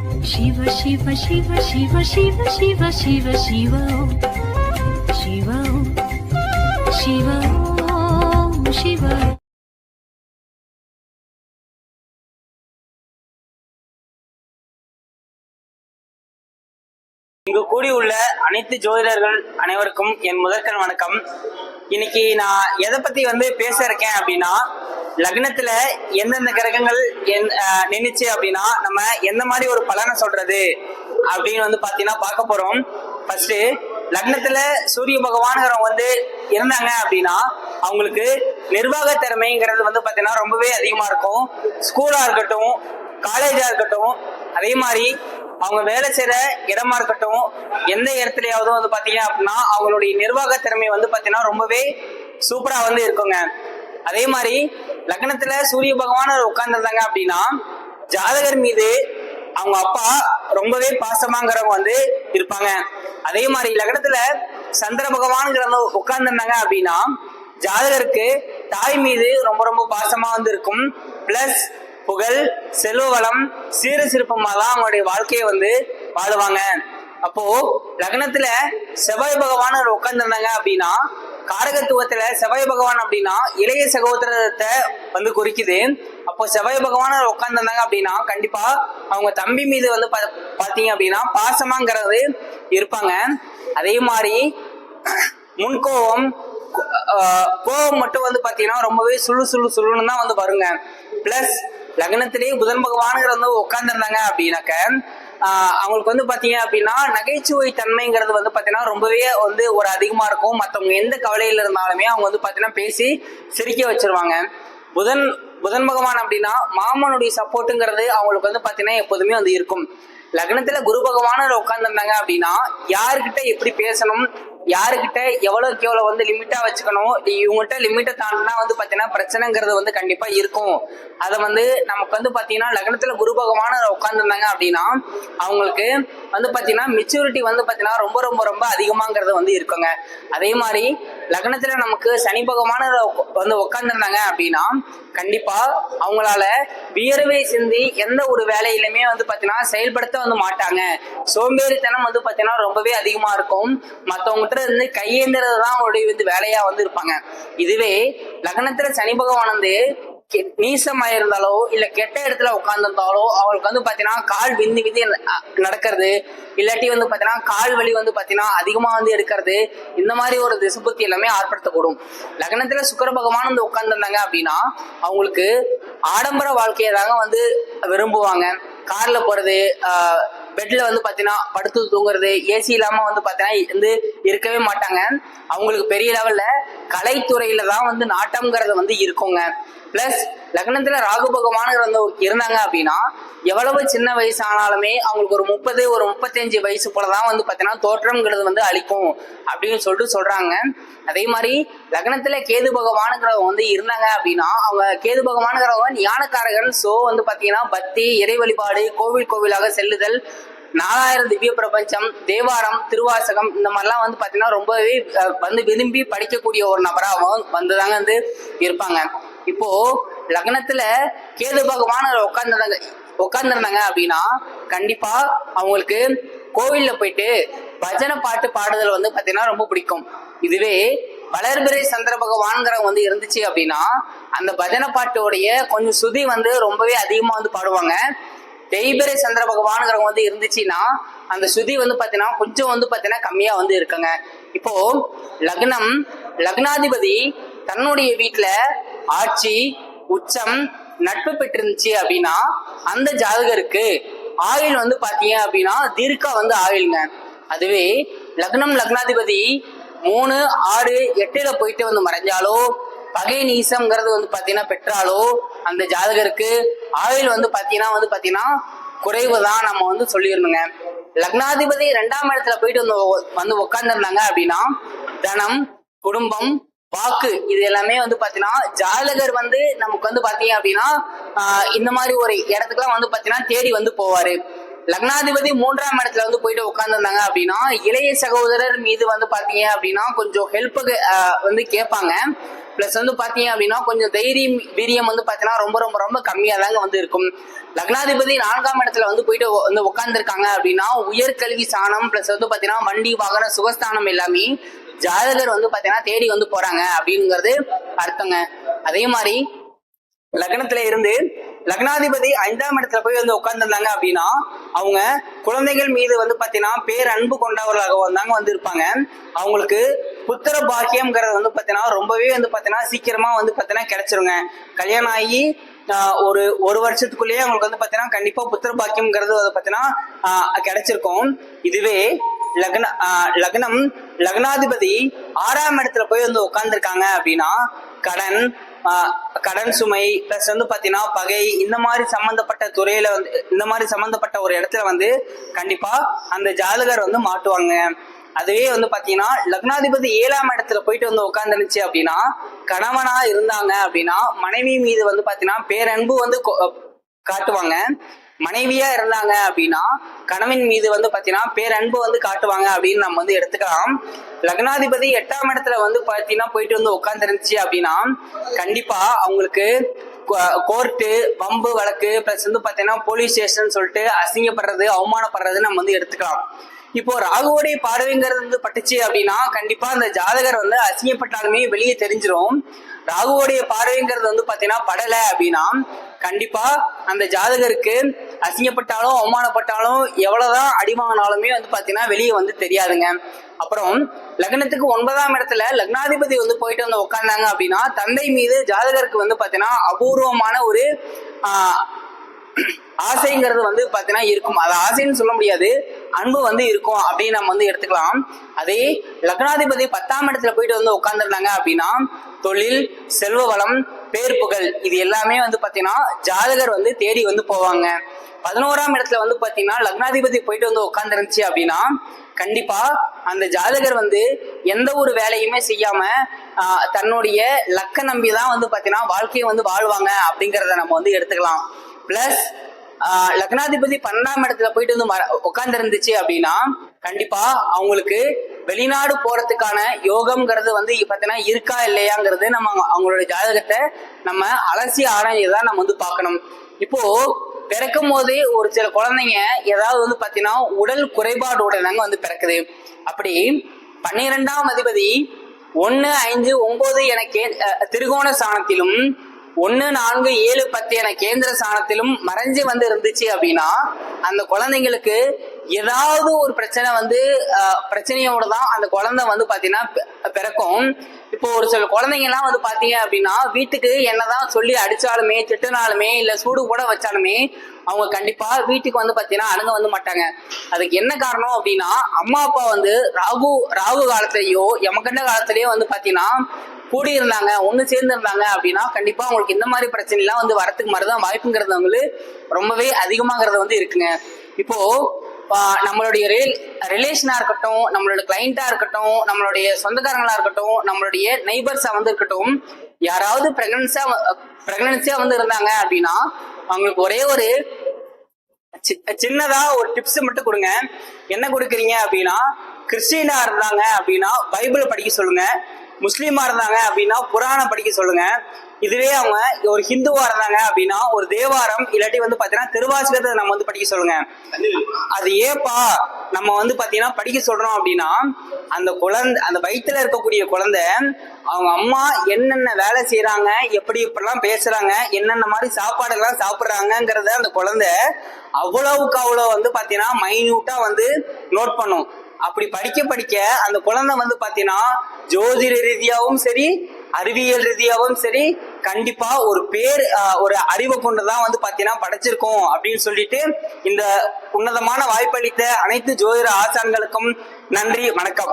சிவ சிவ சிவ சிவ சிவ சிவ சிவ சிவோ சிவோ சிவோ சிவோ இங்கு கூடியுள்ள அனைத்து ஜோதிடர்கள் அனைவருக்கும் என் முதற்கண் வணக்கம். இன்னைக்கு நான் எதை பத்தி வந்து பேச இருக்கேன் அப்படின்னா லக்னத்துல எந்தெந்த கிரகங்கள் என்- நின்னுச்சு அப்படின்னா நம்ம எந்த மாதிரி ஒரு பலனை சொல்றது அப்படின்னு வந்து பாத்தீங்கன்னா பார்க்க போறோம். ஃபர்ஸ்ட் லக்னத்துல சூரிய பகவான்கிறவங்க வந்து இருந்தாங்க அப்படின்னா அவங்களுக்கு நிர்வாக திறமைங்கிறது வந்து பாத்தீங்கன்னா ரொம்பவே அதிகமா இருக்கும். ஸ்கூலா இருக்கட்டும் காலேஜா இருக்கட்டும் அதே மாதிரி அவங்க வேலை செய்யற இடமா இருக்கட்டும் எந்த இடத்துலயாவது வந்து பாத்தீங்க அப்படின்னா அவங்களுடைய நிர்வாக திறமை வந்து பாத்தீங்கன்னா ரொம்பவே சூப்பரா வந்து இருக்குங்க. அதே மாதிரி லக்னத்துல சூரிய பகவான் உட்கார்ந்துருந்தாங்க அப்படின்னா ஜாதகர் மீது அவங்க அப்பா ரொம்பவே பாசமாங்கிறவங்க வந்து இருப்பாங்க. அதே மாதிரி லக்னத்துல சந்திர பகவான்ங்கிறவங்க உட்கார்ந்துருந்தாங்க அப்படின்னா ஜாதகருக்கு தாய் மீது ரொம்ப ரொம்ப பாசமா வந்து இருக்கும் பிளஸ் புகழ் செல்வ வளம் சீர சிற்பமா தான் அவங்களுடைய வாழ்க்கையை வந்து வாழுவாங்க. அப்போ லக்னத்துல செவ்வாய் பகவான் உட்கார்ந்துருந்தாங்க அப்படின்னா காரகத்துவத்துல செவ்வாய் பகவான் அப்படின்னா இளைய சகோதரத்தை வந்து குறிக்குது. அப்போ செவ்வாய் பகவான் உட்கார்ந்துருந்தாங்க அப்படின்னா கண்டிப்பா அவங்க தம்பி மீது வந்து பா- பாத்தீங்க அப்படின்னா பாசமாங்கிறது இருப்பாங்க. அதே மாதிரி முன்கோபம் ஆஹ் கோபம் மட்டும் வந்து பாத்தீங்கன்னா ரொம்பவே சுழு சுழு சுழுன்னு தான் வந்து வருங்க. பிளஸ் லக்னத்திலேயே புதன் பகவானுங்கிற வந்து உட்கார்ந்துருந்தாங்க அப்படின்னாக்க அவங்களுக்கு வந்து பாத்தீங்க அப்படின்னா நகைச்சுவை தன்மைங்கிறது வந்து பாத்தீங்கன்னா ரொம்பவே வந்து ஒரு அதிகமா இருக்கும். மற்றவங்க எந்த கவலையில இருந்தாலுமே அவங்க வந்து பாத்தீங்கன்னா பேசி சிரிக்க வச்சிருவாங்க. புதன் புதன் பகவான் அப்படின்னா மாமனுடைய சப்போர்ட்டுங்கிறது அவங்களுக்கு வந்து பாத்தீங்கன்னா எப்போதுமே வந்து இருக்கும். லக்னத்துல குரு பகவான உட்கார்ந்துருந்தாங்க அப்படின்னா யாருக்கிட்ட எப்படி பேசணும் யாருக்கிட்ட எவ்வளவுக்கு எவ்வளவு வந்து லிமிட்டா வச்சுக்கணும்? இவங்ககிட்ட லிமிட்டை தாண்டினா வந்து பாத்தீங்கன்னா பிரச்சனைங்கிறது வந்து கண்டிப்பா இருக்கும். அதை வந்து நமக்கு வந்து பாத்தீங்கன்னா லக்னத்துல குரு பகவான் உட்கார்ந்துருந்தாங்க அப்படின்னா அவங்களுக்கு வந்து பாத்தீங்கன்னா மெச்சூரிட்டி வந்து பாத்தீங்கன்னா ரொம்ப ரொம்ப ரொம்ப அதிகமாங்கிறது வந்து இருக்குங்க. அதே மாதிரி லக்னத்துல நமக்கு சனி பகவான் வந்து உட்கார்ந்துருந்தாங்க அப்படின்னா கண்டிப்பா அவங்களால வியர்வை சிந்தி எந்த ஒரு வேலையிலுமே வந்து பாத்தீங்கன்னா செயல்படுத்த வந்து மாட்டாங்க. சோம்பேறித்தனம் வந்து பாத்தீங்கன்னா ரொம்பவே அதிகமா இருக்கும். மற்றவங்ககிட்ட கிட்ட இருந்து கையேந்துறது தான் அவங்களுடைய வந்து வேலையா வந்து இருப்பாங்க. இதுவே லக்னத்துல சனி பகவான் வந்து கெ- நீசமா இருந்தாலோ இல்ல கெட்ட இடத்துல உட்கார்ந்துருந்தாலோ அவங்களுக்கு வந்து பாத்தீங்கன்னா கால் விந்து விந்து ந- நடக்கிறது. இல்லாட்டி வந்து பாத்தீங்கன்னா கால் வலி வந்து பாத்தீங்கன்னா அதிகமா வந்து எடுக்கிறது. இந்த மாதிரி ஒரு திசுபுத்தி எல்லாமே ஏற்படுத்தக்கூடும் லக்னத்துல சுக்கர பகவான் வந்து உட்கார்ந்துருந்தாங்க அப்படின்னா அவங்களுக்கு ஆடம்பர வாழ்க்கையை தாங்க வந்து விரும்புவாங்க. கார்ல போறது பெட்ல வந்து பாத்தீங்கன்னா படுத்து தூங்குறது ஏசி இல்லாம வந்து பாத்தீங்கன்னா வந்து இருக்கவே மாட்டாங்க. அவங்களுக்கு பெரிய லெவல்ல கலைத்துறையில தான் வந்து நாட்டம்ங்கிறது வந்து இருக்குங்க. பிளஸ் லக்னத்துல ராகு பகவான் வந்து இருந்தாங்க அப்படின்னா எவ்வளவு சின்ன வயசு ஆனாலுமே அவங்களுக்கு ஒரு முப்பது ஒரு முப்பத்தஞ்சு வயசு போலதான் வந்து பாத்தீங்கன்னா தோற்றம்ங்கிறது வந்து அளிக்கும் அப்படின்னு சொல்லிட்டு சொல்றாங்க. அதே மாதிரி லக்னத்துல கேது பகவானுங்கிறவங்க வந்து இருந்தாங்க அப்படின்னா அவங்க கேது பகவானுங்கிறவங்க ஞானக்காரகன். சோ வந்து பாத்தீங்கன்னா பக்தி இறை வழிபாடு கோவில் கோவிலாக செல்லுதல் நாலாயிரம் திவ்ய பிரபஞ்சம் தேவாரம் திருவாசகம் இந்த மாதிரிலாம் வந்து பார்த்தீங்கன்னா ரொம்பவே வந்து விரும்பி படிக்கக்கூடிய ஒரு நபராகவும் வந்துதாங்க வந்து இருப்பாங்க. இப்போ லக்னத்துல கேது பகவான் உட்கார்ந்துருந்தாங்க உட்கார்ந்துருந்தாங்க அப்படின்னா கண்டிப்பா அவங்களுக்கு கோவில்ல போயிட்டு பஜனை பாட்டு பாடுதல் வந்து பாத்தீங்கன்னா ரொம்ப பிடிக்கும். இதுவே வளர்பிறை சந்திர பகவான்கிறவங்க வந்து இருந்துச்சு அப்படின்னா அந்த பஜனை பாட்டோடைய கொஞ்சம் சுதி வந்து ரொம்பவே அதிகமா வந்து பாடுவாங்க. தேய்பிரை சந்திர பகவானுங்கிறவங்க வந்து இருந்துச்சுன்னா அந்த சுதி வந்து பாத்தீங்கன்னா கொஞ்சம் வந்து பாத்தீங்கன்னா கம்மியா வந்து இருக்குங்க. இப்போ லக்னம் லக்னாதிபதி தன்னுடைய வீட்டுல ஆட்சி உச்சம் நட்பு பெற்றிருந்துச்சு அப்படின்னா அந்த ஜாதகருக்கு ஆயுள் வந்து பாத்தீங்க அப்படின்னா தீர்க்கா வந்து ஆயுள்ங்க. அதுவே லக்னம் லக்னாதிபதி மூணு ஆறு எட்டுல போயிட்டு வந்து மறைஞ்சாலோ பகை நீசம்ங்கிறது வந்து பாத்தீங்கன்னா பெற்றாலோ அந்த ஜாதகருக்கு ஆயுள் வந்து பாத்தீங்கன்னா வந்து பாத்தீங்கன்னா குறைவு தான் நம்ம வந்து சொல்லிடணுங்க. லக்னாதிபதி ரெண்டாம் இடத்துல போயிட்டு வந்து வந்து உட்கார்ந்துருந்தாங்க அப்படின்னா தனம் குடும்பம் வாக்கு இது எல்லாமே வந்து பாத்தீங்கன்னா ஜாதகர் வந்து நமக்கு வந்து பாத்தீங்க அப்படின்னா ஆஹ் இந்த மாதிரி ஒரு இடத்துக்குலாம் வந்து பாத்தீங்கன்னா தேடி வந்து போவாரு. லக்னாதிபதி மூன்றாம் இடத்துல வந்து போயிட்டு உட்காந்துருந்தாங்க அப்படின்னா இளைய சகோதரர் மீது வந்து பாத்தீங்க அப்படின்னா கொஞ்சம் ஹெல்ப்புக்கு வந்து கேட்பாங்க. பிளஸ் வந்து பாத்தீங்க அப்படின்னா கொஞ்சம் தைரியம் வீரியம் வந்து பாத்தீங்கன்னா ரொம்ப ரொம்ப ரொம்ப கம்மியா தாங்க வந்து இருக்கும். லக்னாதிபதி நான்காம் இடத்துல வந்து போயிட்டு வந்து உட்கார்ந்துருக்காங்க அப்படின்னா உயர்கல்வி சாணம் பிளஸ் வந்து பாத்தீங்கன்னா வண்டி வாகன சுகஸ்தானம் எல்லாமே ஜாதகர் வந்து பாத்தீங்கன்னா தேடி வந்து போறாங்க அப்படிங்கிறது அர்த்தங்க. அதே மாதிரி லக்னத்துல இருந்து லக்னாதிபதி ஐந்தாம் இடத்துல போய் வந்து உட்கார்ந்துருந்தாங்க அப்படின்னா அவங்க குழந்தைகள் மீது வந்து பாத்தீங்கன்னா பேரன்பு கொண்டவர்களாக வந்தாங்க வந்து இருப்பாங்க அவங்களுக்கு புத்திர பாக்கியம்ங்கிறது வந்து பாத்தீங்கன்னா ரொம்பவே வந்து பாத்தீங்கன்னா சீக்கிரமா வந்து பாத்தீங்கன்னா கிடைச்சிருங்க. கல்யாணம் ஆகி ஒரு ஒரு வருஷத்துக்குள்ளேயே அவங்களுக்கு வந்து பாத்தீங்கன்னா கண்டிப்பா புத்திர பாக்கியம்ங்கிறது வந்து பாத்தீங்கன்னா ஆஹ், கிடைச்சிருக்கும். இதுவே லக்ன ஆஹ், லக்னம் லக்னாதிபதி ஆறாம் இடத்துல போய் வந்து உட்கார்ந்துருக்காங்க அப்படின்னா கடன் கடன் சுமை பிளஸ் வந்து பாத்தீங்கன்னா பகை இந்த மாதிரி சம்பந்தப்பட்ட துறையில வந்து இந்த மாதிரி சம்பந்தப்பட்ட ஒரு இடத்துல வந்து கண்டிப்பா அந்த ஜாதகர் வந்து மாட்டுவாங்க. அதுவே வந்து பாத்தீங்கன்னா லக்னாதிபதி ஏழாம் இடத்துல போயிட்டு வந்து உட்காந்துருந்துச்சு அப்படின்னா கணவனா இருந்தாங்க அப்படின்னா மனைவி மீது வந்து பாத்தீங்கன்னா பேரன்பு வந்து காட்டுவாங்க. மனைவியா இருந்தாங்க அப்படின்னா கணவன் மீது வந்து பாத்தீங்கன்னா பேரன்பு வந்து காட்டுவாங்க அப்படின்னு நம்ம வந்து எடுத்துக்கலாம். லக்னாதிபதி எட்டாம் இடத்துல வந்து பாத்தீங்கன்னா போயிட்டு வந்து உட்காந்துருந்துச்சு அப்படின்னா கண்டிப்பா அவங்களுக்கு கோர்ட்டு பம்பு வழக்கு பிளஸ் வந்து பாத்தீங்கன்னா போலீஸ் ஸ்டேஷன் சொல்லிட்டு அசிங்கப்படுறது அவமானப்படுறது நம்ம வந்து எடுத்துக்கலாம். இப்போ ராகுவோடைய பார்வைங்கிறது வந்து பட்டுச்சு அப்படின்னா கண்டிப்பா அந்த ஜாதகர் வந்து அசிங்கப்பட்டாலுமே வெளியே தெரிஞ்சிரும். ராகுவோடைய பார்வைங்கிறது வந்து பாத்தீங்கன்னா படல அப்படின்னா கண்டிப்பா அந்த ஜாதகருக்கு அசிங்கப்பட்டாலும் அவமானப்பட்டாலும் எவ்வளவுதான் அடிவாங்கினாலுமே வந்து பாத்தீங்கன்னா வெளியே வந்து தெரியாதுங்க. அப்புறம் லக்னத்துக்கு ஒன்பதாம் இடத்துல லக்னாதிபதி வந்து போயிட்டு வந்து உட்கார்ந்தாங்க அப்படின்னா தந்தை மீது ஜாதகருக்கு வந்து பாத்தீங்கன்னா அபூர்வமான ஒரு ஆஹ், ஆசைங்கிறது வந்து பார்த்தீங்கன்னா இருக்கும். அது ஆசைன்னு சொல்ல முடியாது. அன்பு வந்து இருக்கும் அப்படின்னு நம்ம வந்து எடுத்துக்கலாம். அதே லக்னாதிபதி பத்தாம் இடத்துல போயிட்டு வந்து உட்காந்துருந்தாங்க அப்படின்னா தொழில் செல்வ வளம் பேர் புகழ் இது எல்லாமே வந்து பார்த்தீங்கன்னா ஜாதகர் வந்து தேடி வந்து போவாங்க. பதினோராம் இடத்துல வந்து பார்த்தீங்கன்னா லக்னாதிபதி போயிட்டு வந்து உட்காந்துருந்துச்சு அப்படின்னா கண்டிப்பா அந்த ஜாதகர் வந்து எந்த ஒரு வேலையுமே செய்யாம தன்னுடைய லக்க நம்பி தான் வந்து பார்த்தீங்கன்னா வாழ்க்கையை வந்து வாழ்வாங்க அப்படிங்கிறத நம்ம வந்து எடுத்துக்கலாம். பிளஸ் லக்னாதிபதி பன்னெண்டாம் இடத்துல போயிட்டு வந்து உட்கார்ந்து இருந்துச்சு அப்படின்னா கண்டிப்பா அவங்களுக்கு வெளிநாடு போறதுக்கான யோகம்ங்கிறது வந்து பார்த்தீங்கன்னா இருக்கா இல்லையாங்கிறது நம்ம அவங்களோட ஜாதகத்தை நம்ம அலசி ஆராய்ஞ்சதான் நம்ம வந்து பார்க்கணும். இப்போ பிறக்கும் போதே ஒரு சில குழந்தைங்க ஏதாவது வந்து பார்த்தீங்கன்னா உடல் குறைபாடோட தாங்க வந்து பிறக்குது. அப்படி பன்னிரெண்டாம் அதிபதி ஒன்று ஐந்து ஒன்பது எனக்கு திருகோண சாணத்திலும் ஒன்னு நான்கு ஏழு பத்து என கேந்திர ஸ்தானத்திலும் மறைஞ்சு வந்து இருந்துச்சு அப்படின்னா அந்த குழந்தைங்களுக்கு ஏதாவது ஒரு பிரச்சனை வந்து பிரச்சனையோட தான் அந்த குழந்தை வந்து பார்த்தீங்கன்னா பிறக்கும். இப்போ ஒரு சில குழந்தைங்கலாம் வந்து பார்த்தீங்க அப்படின்னா வீட்டுக்கு என்னதான் சொல்லி அடிச்சாலுமே திட்டினாலுமே இல்லை சூடு கூட வச்சாலுமே அவங்க கண்டிப்பாக வீட்டுக்கு வந்து பார்த்தீங்கன்னா அணுக வந்து மாட்டாங்க. அதுக்கு என்ன காரணம் அப்படின்னா அம்மா அப்பா வந்து ராகு ராகு காலத்திலேயோ யமகண்ட காலத்திலேயோ வந்து பார்த்தீங்கன்னா கூடி இருந்தாங்க ஒன்று சேர்ந்து இருந்தாங்க அப்படின்னா கண்டிப்பாக அவங்களுக்கு இந்த மாதிரி பிரச்சனைலாம் வந்து வரத்துக்கு மாதிரிதான் வாய்ப்புங்கிறது வந்து ரொம்பவே அதிகமாகிறது வந்து இருக்குங்க. இப்போ நம்மளுடைய ரிலேஷனா இருக்கட்டும் நம்மளோட கிளைண்டா இருக்கட்டும் நம்மளுடைய சொந்தக்காரங்களா இருக்கட்டும் நம்மளுடைய நெய்பர்ஸா வந்து இருக்கட்டும் யாராவது பிரெக்னன்ஸா பிரெக்னன்சியா வந்து இருந்தாங்க அப்படின்னா அவங்களுக்கு ஒரே ஒரு சி- சின்னதா ஒரு டிப்ஸ் மட்டும் கொடுங்க. என்ன கொடுக்குறீங்க அப்படின்னா கிறிஸ்டினா இருந்தாங்க அப்படின்னா பைபிள் படிக்க சொல்லுங்க. முஸ்லீமா இருந்தாங்க அப்படின்னா புராணம் படிக்க சொல்லுங்க. இதுவே அவங்க ஒரு ஹிந்துவா இருந்தாங்க அப்படின்னா ஒரு தேவாரம் இல்லாட்டி வந்து பாத்தீங்கன்னா திருவாசகத்தை நம்ம வந்து படிக்க சொல்லுங்க. அது ஏப்பா? நம்ம வந்து பாத்தீங்கன்னா படிக்க சொல்றோம் அப்படின்னா அந்த குழந்தை அந்த வயிற்றுல இருக்கக்கூடிய குழந்தை அவங்க அம்மா என்னென்ன வேலை செய்யறாங்க எப்படி இப்படிலாம் பேசுறாங்க என்னென்ன மாதிரி சாப்பாடுகள்லாம் சாப்பிட்றாங்கிறத அந்த குழந்தை அவ்வளவுக்கு அவ்வளவு வந்து பாத்தீங்கன்னா மைன்யூட்டா வந்து நோட் பண்ணும். அப்படி படிக்க படிக்க அந்த குழந்தை வந்து பாத்தீங்கன்னா ஜோதிட ரீதியாகவும் சரி அறிவியல் ரீதியாகவும் சரி கண்டிப்பா ஒரு பேர் ஒரு அறிவை கொண்டுதான் வந்து பாத்தீங்கன்னா படைச்சிருக்கோம் அப்படின்னு சொல்லிட்டு இந்த உன்னதமான வாய்ப்பளித்த அனைத்து ஜோதிட ஆசான்களுக்கும் நன்றி வணக்கம்.